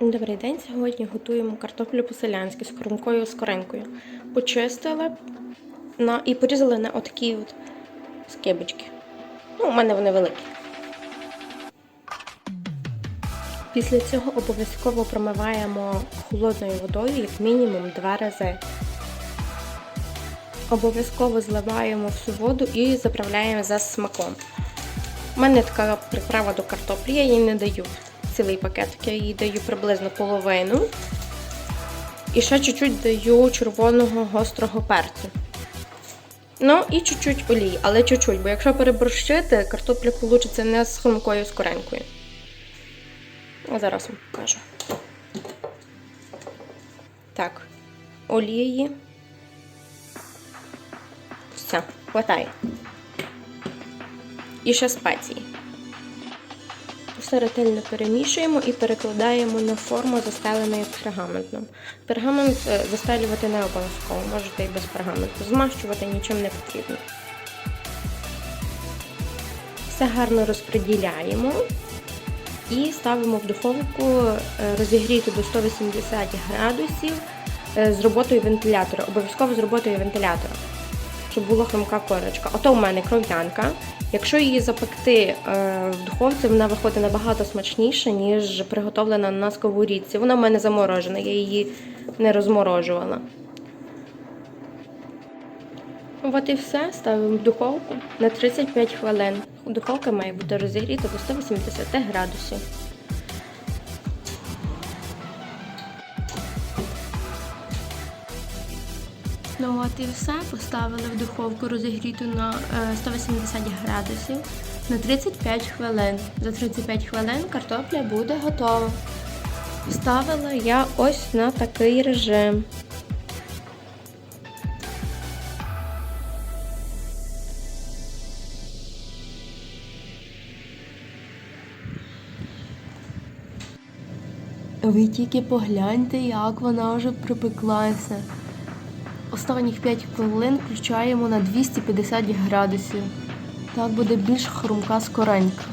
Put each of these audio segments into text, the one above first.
Добрий день. Сьогодні готуємо картоплю по-селянськи з хрумкою з коринкою. Почистили на, і порізали на отакі от скибочки. Ну, у мене вони великі. Після цього обов'язково промиваємо холодною водою як мінімум два рази. Обов'язково зливаємо всю воду і заправляємо за смаком. У мене така приправа до картоплі, я їй не даю цілий пакетик, я їй даю приблизно половину. І ще чуть-чуть даю червоного гострого перцю. Ну і чуть-чуть олії, але чуть-чуть, бо якщо переборщити, картопля вийде не з хрумкою, з коренькою. А зараз вам покажу. Так, олії. Все, хватає. І ще спеції. Все ретельно перемішуємо і перекладаємо на форму, застеленою пергаментом. Пергамент е, застелювати не обов'язково, можете і без пергаменту. Змащувати нічим не потрібно. Все гарно розподіляємо і ставимо в духовку е, розігріту до 180 градусів е, з роботою вентилятора. Обов'язково з роботою вентилятора, щоб була хрумка корочка. Ото у мене кров'янка. Якщо її запекти е, в духовці, вона виходить набагато смачніше, ніж приготовлена на сковорідці. Вона в мене заморожена, я її не розморожувала. От і все, ставимо в духовку на 35 хвилин. Духовка має бути розігріта до 180 градусів. Ну от і все. Поставили в духовку розігріту на е, 180 градусів на 35 хвилин. За 35 хвилин картопля буде готова. Ставила я ось на такий режим. Ви тільки погляньте, як вона вже припеклася. Останніх 5 хвилин включаємо на 250 градусів. Так буде більш хрумка скоренька.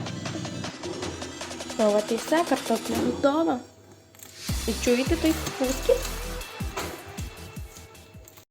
От і все, картопля готова. І чуєте той хрускіт?